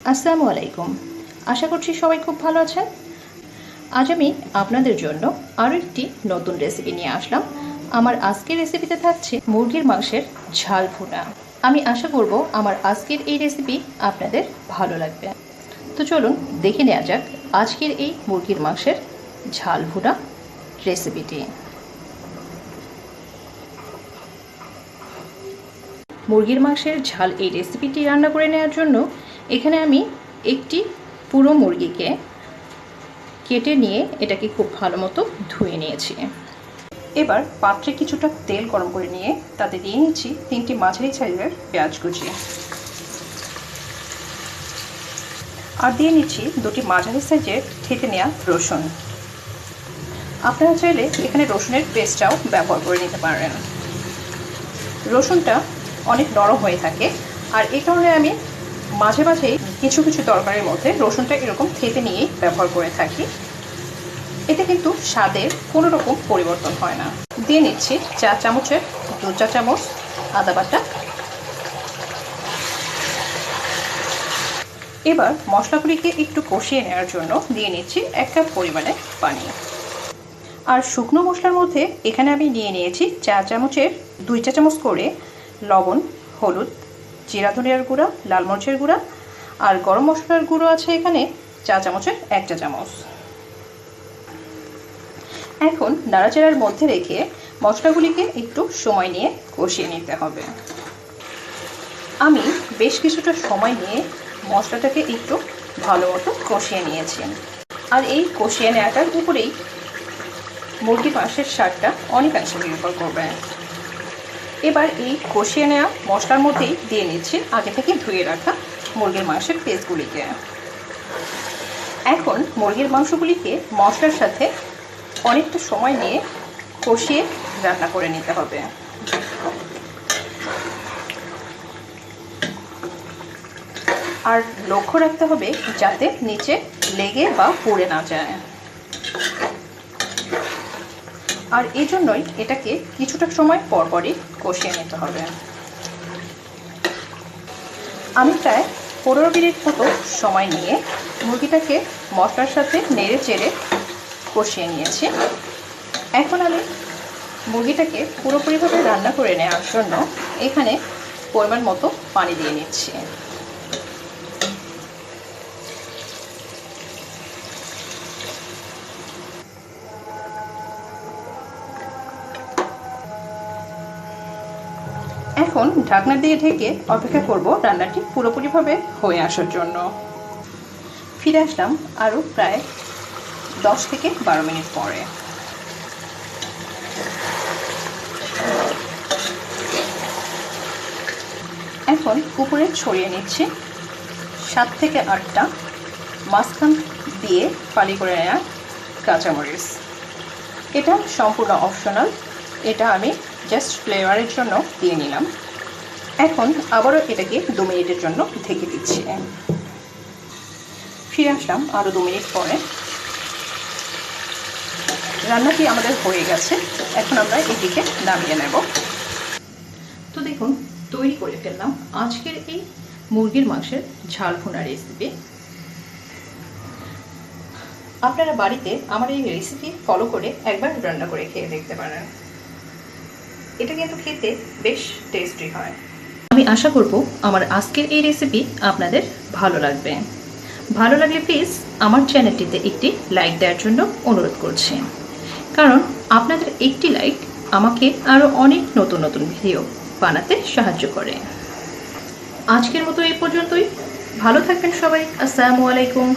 আসসালামু আলাইকুম। আশা করছি সবাই খুব ভালো আছেন। আজ আমি আপনাদের জন্য আরও একটি নতুন রেসিপি নিয়ে আসলাম। আমার আজকের রেসিপিতে থাকছে মুরগির মাংসের ঝাল ভুনা। আমি আশা করব আমার আজকের এই রেসিপি আপনাদের ভালো লাগবে। তো চলুন দেখে নেওয়া যাক আজকের এই মুরগির মাংসের ঝাল ভুনা রেসিপিটি মুরগির মাংসের ঝাল এই রেসিপিটি রান্না করে নেওয়ার জন্য এখানে আমি একটি পুরো মুরগিকে কেটে নিয়ে এটাকে খুব ভালো মতো ধুয়ে নিয়েছি। এবার পাত্রে কিছুটা তেল গরম করে নিয়ে তাতে দিয়ে নিচ্ছি তিনটি মাঝারি সাইজের পেঁয়াজ কুচি। আর দিয়ে নিচ্ছি দুটি মাঝারি সাইজের থেতে নেওয়া রসুন। আপনারা চাইলে এখানে রসুনের পেস্টটাও ব্যবহার করে নিতে পারেন। রসুনটা অনেক নরম হয়ে থাকে, আর এই কারণে আমি মাঝে মাঝেই কিছু কিছু তরকারির মধ্যে রসুনটা এরকম থেতে নিয়েই ব্যবহার করে থাকি। এতে কিন্তু স্বাদের কোনো রকম পরিবর্তন হয় না। দিয়ে নিচ্ছি চা চামচের দু চা চামচ আদা বাটা। এবার মশলাগুলিকে একটু কষিয়ে নেওয়ার জন্য দিয়ে নিচ্ছি এক কাপ পরিমাণে পানি। আর শুকনো মশলার মধ্যে এখানে আমি নিয়ে নিয়েছি চা চামচের দুই চা চামচ করে লবণ, হলুদ জিরা ধনিয়ার গুঁড়া, লাল মরিচের গুঁড়া আর গরম মশলার গুঁড়ো আছে এখানে চা চামচের এক চা চামচ। এখন নাড়াচাড়ার মধ্যে রেখে মশলাগুলিকে একটু সময় নিয়ে কষিয়ে নিতে হবে। আমি বেশ কিছুটা সময় নিয়ে মশলাটাকে একটু ভালো মতো কষিয়ে নিয়েছি। আর এই কষিয়ে নেওয়াটার উপরেই মুরগি মাংসের স্বাদটা অনেকাংশে নির্ভর করবে। এবার এই কষিয়ে নেওয়া মশলার মধ্যেই দিয়ে নিচ্ছি, আগে থেকে ধুয়ে রাখা মুরগির মাংসের পেস্টগুলিকে। এখন মুরগির মাংসগুলিকে মশলার সাথে অনেকটা সময় নিয়ে কষিয়ে রান্না করে নিতে হবে। আর লক্ষ্য রাখতে হবে যাতে নিচে লেগে বা পুড়ে না যায়। আর এই জন্যই এটাকে কিছুটা সময় পরপরই কষিয়ে নিতে হবে। আমি প্রায় পনেরো মিনিট মতো সময় নিয়ে মুরগিটাকে মশলার সাথে নেড়ে চেড়ে কষিয়ে নিয়েছি। এখন আমি মুরগিটাকে পুরোপুরিভাবে রান্না করে নেওয়ার জন্য এখানে পরিমাণ মতো পানি দিয়ে নিচ্ছি। এখন ঢাকনা দিয়ে ঢেকে অপেক্ষা করব রান্নাটি পুরোপুরিভাবে হয়ে আসার জন্য। ফিরে আসলাম আরও প্রায় দশ থেকে বারো মিনিট পরে। এখন উপরে ছড়িয়ে নিচ্ছি সাত থেকে আটটা মাঝখান দিয়ে ফালি করে নেওয়া কাঁচামরিচ। এটা সম্পূর্ণ অপশনাল এটা আমি জাস্ট ফ্লেভারের জন্য দিয়ে নিলাম। এখন আবারও এটাকে দু মিনিটের জন্য ঢেকে দিচ্ছি। ফিরে আসলাম আরও দু মিনিট পরে। রান্নাটি আমাদের হয়ে গেছে। এখন আমরা এটিকে নামিয়ে নেব। তো দেখুন, তৈরি করে ফেললাম আজকের এই মুরগির মাংসের ঝাল ভুনা রেসিপি আপনারা বাড়িতে আমার এই রেসিপি ফলো করে একবার রান্না করে খেয়ে দেখতে পারেন। এটা কিন্তু খেতে বেশ টেস্টি হয়। আমি আশা করব আমার আজকের এই রেসিপি আপনাদের ভালো লাগবে। ভালো লাগলে প্লিজ আমার চ্যানেলটিতে একটি লাইক দেওয়ার জন্য অনুরোধ করছি। কারণ আপনাদের একটি লাইক আমাকে আরও অনেক নতুন নতুন ভিডিও বানাতে সাহায্য করে। আজকের মতো এই পর্যন্তই। ভালো থাকবেন সবাই। আসসালামু আলাইকুম।